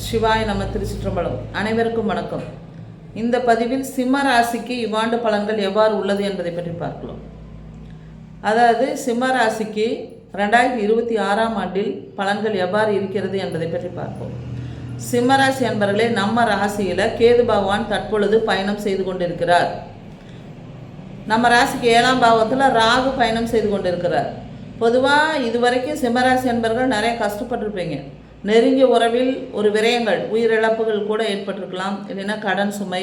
சிவாய் நம்ம திருச்சிற்றம்பலம். அனைவருக்கும் வணக்கம். இந்த பதிவில் சிம்ம ராசிக்கு இவ்வாண்டு பலன்கள் எவ்வாறு உள்ளது என்பதை பற்றி பார்க்கலாம். அதாவது சிம்ம ராசிக்கு ரெண்டாயிரத்தி இருபத்தி ஆறாம் ஆண்டில் பலன்கள் எவ்வாறு இருக்கிறது என்பதை பற்றி பார்ப்போம். சிம்ம ராசி அன்பர்களே நம்ம ராசியில் கேது பகவான் தற்பொழுது பயணம் செய்து கொண்டிருக்கிறார். நம்ம ராசிக்கு ஏழாம் பாவத்தில் ராகு பயணம் செய்து கொண்டிருக்கிறார். பொதுவாக இதுவரைக்கும் சிம்மராசி என்பர்கள் நிறைய கஷ்டப்பட்டிருப்பீங்க. நெருங்கிய உறவில் ஒரு விரயங்கள் உயிரிழப்புகள் கூட ஏற்பட்டிருக்கலாம். இல்லைன்னா கடன் சுமை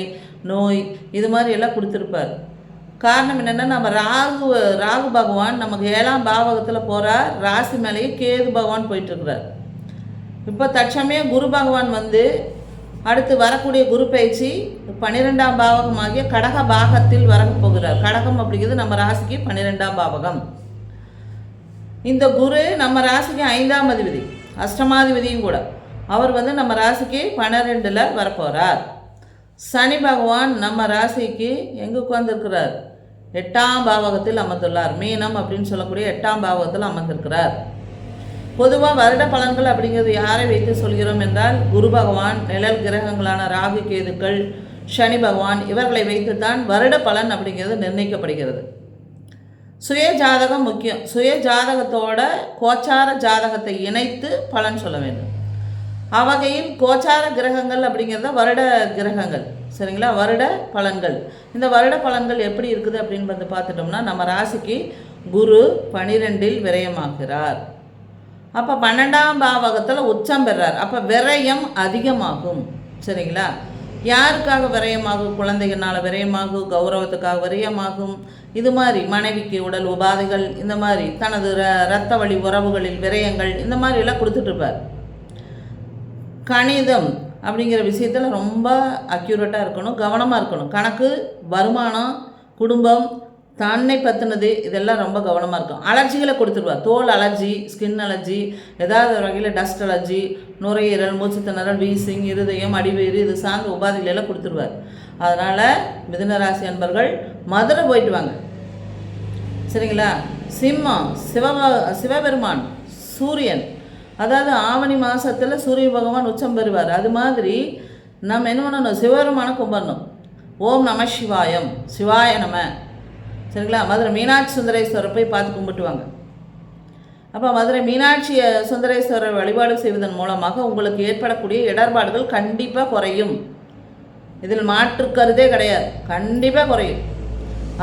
நோய் இது மாதிரி எல்லாம் கொடுத்துருப்பார். காரணம் என்னென்னா நம்ம ராகு ராகு பகவான் நமக்கு ஏழாம் பாவகத்தில் போகிறார் ராசி மேலேயே கேது பகவான் போயிட்டுருக்கிறார். இப்போ தற்சமயம் குரு பகவான் வந்து அடுத்து வரக்கூடிய குரு பயிற்சி பன்னிரெண்டாம் பாவகமாகிய கடக பாகத்தில் வர போகிறார். கடகம் அப்படிங்கிறது நம்ம ராசிக்கு பன்னிரெண்டாம் பாவகம். இந்த குரு நம்ம ராசிக்கு ஐந்தாம் அதிபதி. அஷ்டமாதிபதியும் கூட. அவர் வந்து நம்ம ராசிக்கு பன்னிரெண்டில் வரப்போகிறார் சனி பகவான் நம்ம ராசிக்கு எங்கே உட்கார்ந்துருக்கிறார்? எட்டாம் பாவகத்தில் அமர்ந்துள்ளார். மீனம் அப்படின்னு சொல்லக்கூடிய எட்டாம் பாவகத்தில் அமர்ந்திருக்கிறார். பொதுவாக வருட பலன்கள் அப்படிங்கிறது யாரை வைத்து சொல்கிறோம் என்றால் குரு பகவான் நிழல் கிரகங்களான ராகு கேதுக்கள் சனி பகவான் இவர்களை வைத்துத்தான் வருட பலன் அப்படிங்கிறது நிர்ணயிக்கப்படுகிறது. சுய ஜாதகம் முக்கியம். சுய ஜாதகத்தோட கோச்சார ஜாதகத்தை இணைத்து பலன் சொல்ல வேண்டும். அவகையில் கோச்சார கிரகங்கள் அப்படிங்கிறத வருட கிரகங்கள். சரிங்களா? வருட பலன்கள். இந்த வருட பலன்கள் எப்படி இருக்குது அப்படின்னு வந்து பார்த்துட்டோம்னா நம்ம ராசிக்கு குரு பனிரெண்டில் விரயமாகிறார். அப்போ பன்னெண்டாம் பாவகத்தில் உச்சம் பெறார். அப்போ விரயம் அதிகமாகும். சரிங்களா? யாருக்காக விரயமாகும்? குழந்தைகளால் விரயமாகும் கௌரவத்துக்காக விரயமாகும். இது மாதிரி மனைவிக்கு உடல் உபாதைகள் இந்த மாதிரி தனது ர ரத்த வழி உறவுகளில் விரயங்கள் இந்த மாதிரிலாம் கொடுத்துட்ருப்பார் கணிதம் அப்படிங்கிற விஷயத்தில் ரொம்ப அக்யூரேட்டாக இருக்கணும் கவனமாக இருக்கணும். கணக்கு வருமானம் குடும்பம் தன்னை பற்றினது இதெல்லாம் ரொம்ப கவனமாக இருக்கும். அலர்ஜிகளை கொடுத்துருவார் தோல் அலர்ஜி ஸ்கின் அலர்ஜி ஏதாவது ஒரு வகையில் டஸ்ட் அலர்ஜி நுரையீரல் மூச்சுத்திணறல் வீசிங் இருதயம் அடிவேறு இது சார்ந்த உபாதைகளெல்லாம் கொடுத்துருவார். அதனால் மிதுனராசி அன்பர்கள் மதுரை போயிட்டு வாங்க. சரிங்களா? சிம்மம் சிவ சிவபெருமான் சூரியன். அதாவது ஆவணி மாதத்தில் சூரிய பகவான் உச்சம் பெறுவார். அது மாதிரி நம்ம என்ன பண்ணணும்? சிவபெருமானை கும்பிடணும். ஓம் நம சிவாயம். சிவாய நம. சரிங்களா? மதுரை மீனாட்சி சுந்தரேஸ்வரர் போய் பார்த்து கும்பிட்டுவாங்க. அப்போ மதுரை மீனாட்சி சுந்தரேஸ்வரர் வழிபாடு செய்வதன் மூலமாக உங்களுக்கு ஏற்படக்கூடிய இடர்பாடுகள் கண்டிப்பாக குறையும். இதில் மாற்று கருதே கிடையாது. கண்டிப்பாக குறையும்.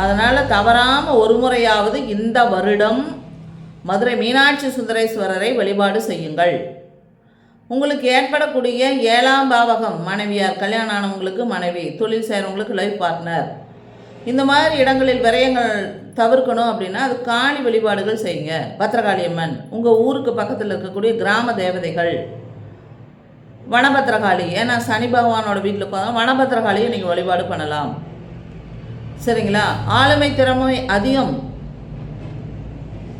அதனால் தவறாமல் ஒரு முறையாவது இந்த வருடம் மதுரை மீனாட்சி சுந்தரேஸ்வரரை வழிபாடு செய்யுங்கள். உங்களுக்கு ஏற்படக்கூடிய ஏழாம் பாவகம் மனைவியார் கல்யாணம் ஆனவங்களுக்கு மனைவி தொழில் செய்கிறவங்களுக்கு லைஃப் பார்ட்னர் இந்த மாதிரி இடங்களில் விரயங்கள் தவிர்க்கணும் அப்படின்னா அது காளி வழிபாடுகள் செய்யுங்க. பத்திரகாளி அம்மன் உங்கள் ஊருக்கு பக்கத்தில் இருக்கக்கூடிய கிராம தேவதைகள் வனபத்திரகாளி. ஏன்னா சனி பகவானோட வீட்டில் உட்காந்து வனபத்திரகாளியை நீங்கள் வழிபாடு பண்ணலாம். சரிங்களா? ஆளுமை திறமை அதிகம்.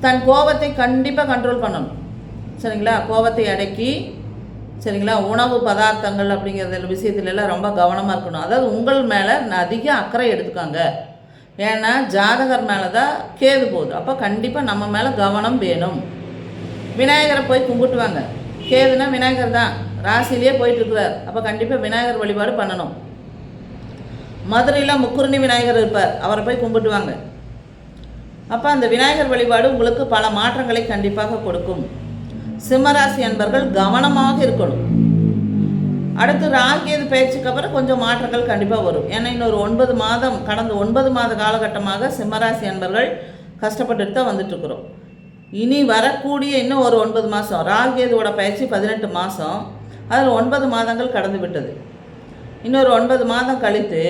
தன் கோபத்தை கண்டிப்பாக கண்ட்ரோல் பண்ணணும். சரிங்களா? கோபத்தை அடக்கி சரிங்களா? உணவு பதார்த்தங்கள் அப்படிங்கிறது விஷயத்துல எல்லாம் ரொம்ப கவனமாக இருக்கணும். அதாவது உங்கள் மேலே அதிக அக்கறை எடுத்துக்காங்க. ஏன்னா ஜாதகர் மேலே தான் கேது போகுது. அப்போ கண்டிப்பாக நம்ம மேலே கவனம் வேணும். விநாயகரை போய் கும்பிட்டுவாங்க. கேதுனா விநாயகர் தான். ராசிலேயே போயிட்டுருக்கிறார். அப்போ கண்டிப்பாக விநாயகர் வழிபாடு பண்ணணும். மதுரையில் முக்குருணி விநாயகர் இருப்பார். அவரை போய் கும்பிட்டுவாங்க. அப்போ அந்த விநாயகர் வழிபாடு உங்களுக்கு பல மாற்றங்களை கண்டிப்பாக கொடுக்கும். சிம்மராசி அன்பர்கள் கவனமாக இருக்கணும். அடுத்து ராகியது பேச்சுக்கு அப்புறம் கொஞ்சம் மாற்றங்கள் கண்டிப்பாக வரும். ஏன்னா இன்னொரு ஒன்பது மாதம் கடந்த ஒன்பது மாத காலகட்டமாக சிம்மராசி அன்பர்கள் கஷ்டப்பட்டுட்டு தான் வந்துட்டுருக்குறோம். இனி வரக்கூடிய இன்னும் ஒரு ஒன்பது மாதம் ராகியதோட பயிற்சி பதினெட்டு மாதம் அதில் ஒன்பது மாதங்கள் கடந்து விட்டது. இன்னொரு ஒன்பது மாதம் கழித்து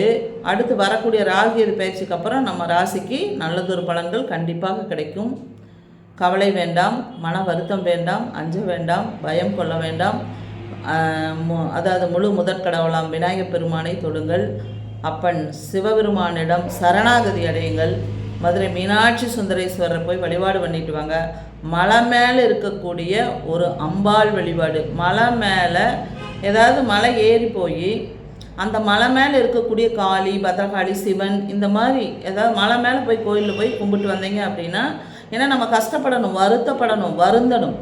அடுத்து வரக்கூடிய ராகியது பயிற்சிக்கு அப்புறம் நம்ம ராசிக்கு நல்லதொரு பலன்கள் கண்டிப்பாக கிடைக்கும். கவலை வேண்டாம் மன வருத்தம் வேண்டாம் அஞ்ச வேண்டாம் பயம் கொள்ள வேண்டாம். அதாவது முழு முதற் கடவுளாம் விநாயகப் பெருமானை தொடுங்கள். அப்பன் சிவபெருமானிடம் சரணாகதி அடையுங்கள். மதுரை மீனாட்சி சுந்தரேஸ்வரரை போய் வழிபாடு பண்ணிட்டு வாங்க. மலை மேலே இருக்கக்கூடிய ஒரு அம்பாள் வழிபாடு. மலை மேலே ஏதாவது மலை ஏறி போய் அந்த மலை மேலே இருக்கக்கூடிய காளி பத்ரகாளி சிவன் இந்த மாதிரி ஏதாவது மலை மேலே போய் கோயிலில் போய் கும்பிட்டு வந்தீங்க அப்படின்னா ஏன்னா நம்ம கஷ்டப்படணும் வருத்தப்படணும் வருந்தணும்.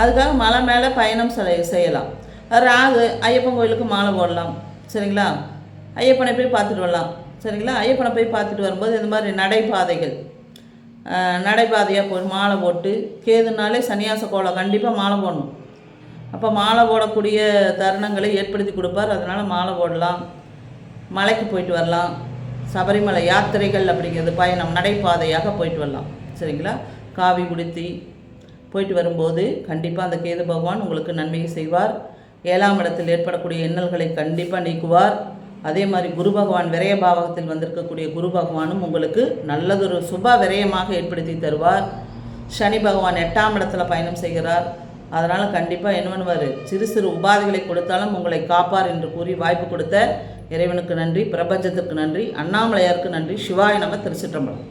அதுக்காக மலை மேலே பயணம் செய்யலாம். ராகு ஐயப்பன் கோயிலுக்கு மாலை போடலாம் சரிங்களா? ஐயப்பனை போய் பார்த்துட்டு வரலாம் சரிங்களா? ஐயப்பனை போய் பார்த்துட்டு வரும்போது இந்த மாதிரி நடைபாதைகள். நடைபாதையாக போய் மாலை போட்டு கேதுனாலே சன்னியாச கோலம் கண்டிப்பாக மாலை போடணும். அப்போ மாலை போடக்கூடிய தருணங்களை ஏற்படுத்தி கொடுப்பார். அதனால் மாலை போடலாம் மலைக்கு போயிட்டு வரலாம். சபரிமலை யாத்திரைகள் அப்படிங்கிறது பயணம் நடைபாதையாக போயிட்டு வரலாம். சரிங்களா? காவி உடுத்தி போயிட்டு வரும்போது கண்டிப்பாக அந்த கேது பகவான் உங்களுக்கு நன்மையை செய்வார். ஏழாம் இடத்தில் ஏற்படக்கூடிய எண்ணல்களை கண்டிப்பாக நீக்குவார். அதே மாதிரி குரு பகவான் விரய பாவகத்தில் வந்திருக்கக்கூடிய குரு பகவானும் உங்களுக்கு நல்லதொரு சுப விரயமாக ஏற்படுத்தி தருவார். சனி பகவான் எட்டாம் இடத்துல பயணம் செய்கிறார். அதனால் கண்டிப்பாக என்ன பண்ணுவார் சிறு சிறு உபாதைகளை கொடுத்தாலும் உங்களை காப்பார் என்று கூறி வாய்ப்பு கொடுத்த இறைவனுக்கு நன்றி பிரபஞ்சத்திற்கு நன்றி அண்ணாமலையாருக்கு நன்றி. சிவாய நம்ம திருச்சிற்றம்பலம்.